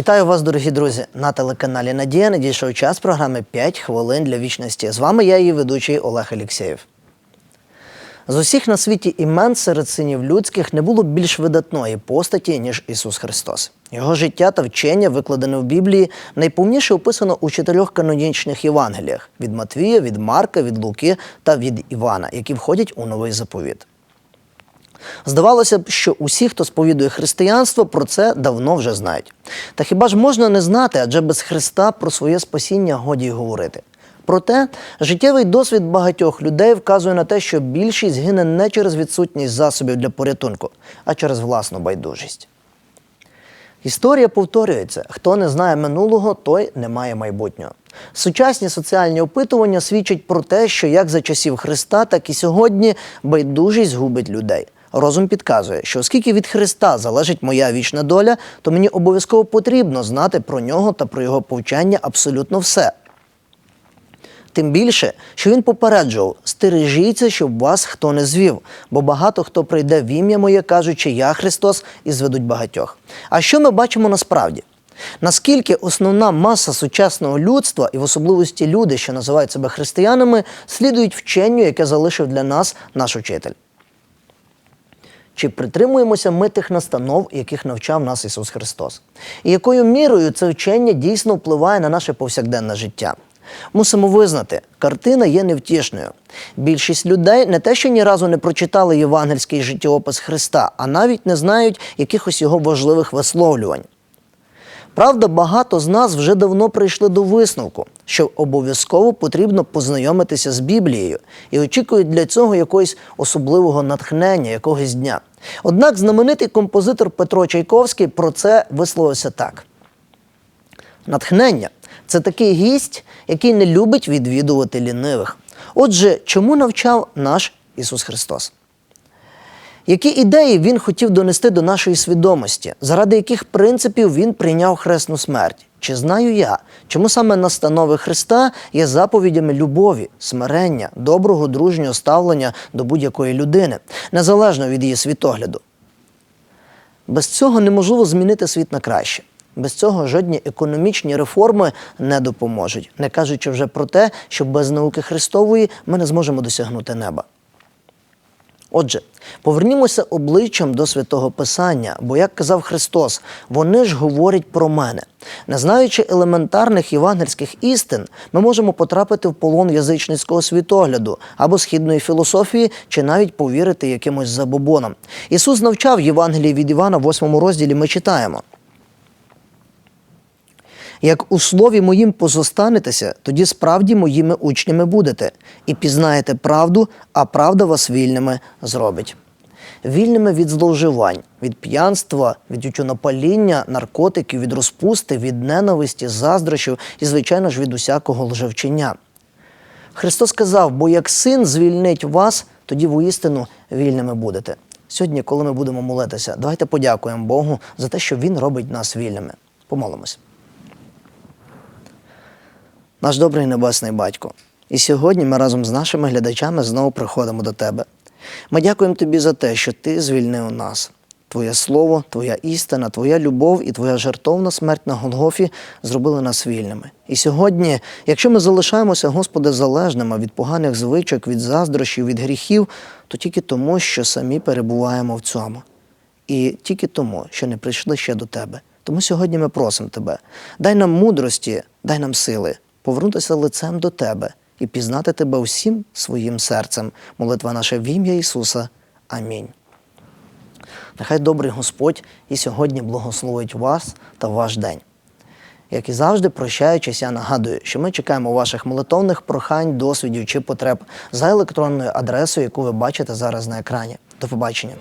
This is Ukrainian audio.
Вітаю вас, дорогі друзі! На телеканалі Надія надійшов час програми «5 хвилин для вічності. З вами я, її ведучий Олег Алєксєєв. З усіх на світі імен серед синів людських не було більш видатної постаті, ніж Ісус Христос. Його життя та вчення, викладене в Біблії, найповніше описано у чотирьох канонічних Євангеліях: від Матвія, від Марка, від Луки та від Івана, які входять у новий заповіт. Здавалося б, що усі, хто сповідує християнство, про це давно вже знають. Та хіба ж можна не знати, адже без Христа про своє спасіння годі й говорити. Проте життєвий досвід багатьох людей вказує на те, що більшість гине не через відсутність засобів для порятунку, а через власну байдужість. Історія повторюється: хто не знає минулого, той не має майбутнього. Сучасні соціальні опитування свідчать про те, що як за часів Христа, так і сьогодні байдужість губить людей. Розум підказує, що оскільки від Христа залежить моя вічна доля, то мені обов'язково потрібно знати про нього та про його повчання абсолютно все. Тим більше, що він попереджував: стережіться, щоб вас хто не звів, бо багато хто прийде в ім'я моє, кажучи, я Христос, і зведуть багатьох. А що ми бачимо насправді? Наскільки основна маса сучасного людства, і в особливості люди, що називають себе християнами, слідують вченню, яке залишив для нас наш учитель? Чи притримуємося ми тих настанов, яких навчав нас Ісус Христос? І якою мірою це вчення дійсно впливає на наше повсякденне життя? Мусимо визнати, картина є невтішною. Більшість людей не те, що ні разу не прочитали євангельський життєопис Христа, а навіть не знають якихось його важливих висловлювань. Правда, багато з нас вже давно прийшли до висновку, що обов'язково потрібно познайомитися з Біблією і очікують для цього якогось особливого натхнення, якогось дня. Однак знаменитий композитор Петро Чайковський про це висловився так: натхнення це такий гість, який не любить відвідувати лінивих. Отже, чому навчав наш Ісус Христос? Які ідеї він хотів донести до нашої свідомості, заради яких принципів він прийняв хресну смерть? Чи знаю я, чому саме настанови Христа є заповідями любові, смирення, доброго, дружнього ставлення до будь-якої людини, незалежно від її світогляду? Без цього неможливо змінити світ на краще. Без цього жодні економічні реформи не допоможуть, не кажучи вже про те, що без науки Христової ми не зможемо досягнути неба. Отже, повернімося обличчям до святого Писання, бо, як казав Христос, вони ж говорять про мене. Не знаючи елементарних євангельських істин, ми можемо потрапити в полон язичницького світогляду або східної філософії, чи навіть повірити якимось забобонам. Ісус навчав Євангелії від Івана, в 8 розділі ми читаємо. Як у слові моїм позостанетеся, тоді справді моїми учнями будете, і пізнаєте правду, а правда вас вільними зробить. Вільними від зловживань, від п'янства, від тютюнопаління, наркотиків, від розпусти, від ненависті, заздрощів і, звичайно ж, від усякого лжевчення. Христос сказав: бо як син звільнить вас, тоді воістину вільними будете. Сьогодні, коли ми будемо молитися, давайте подякуємо Богу за те, що Він робить нас вільними. Помолимось. Наш добрий небесний батько. І сьогодні ми разом з нашими глядачами знову приходимо до тебе. Ми дякуємо тобі за те, що ти звільнив нас. Твоє слово, Твоя істина, Твоя любов і Твоя жертовна смерть на Голгофі зробили нас вільними. І сьогодні, якщо ми залишаємося, Господи, залежними від поганих звичок, від заздрощів, від гріхів, то тільки тому, що самі перебуваємо в цьому. І тільки тому, що не прийшли ще до Тебе. Тому сьогодні ми просимо Тебе, дай нам мудрості, дай нам сили повернутися лицем до Тебе і пізнати Тебе усім своїм серцем. Молитва наша в ім'я Ісуса. Амінь. Нехай добрий Господь і сьогодні благословить вас та ваш день. Як і завжди, прощаючись, я нагадую, що ми чекаємо ваших молитовних прохань, досвідів чи потреб за електронною адресою, яку ви бачите зараз на екрані. До побачення.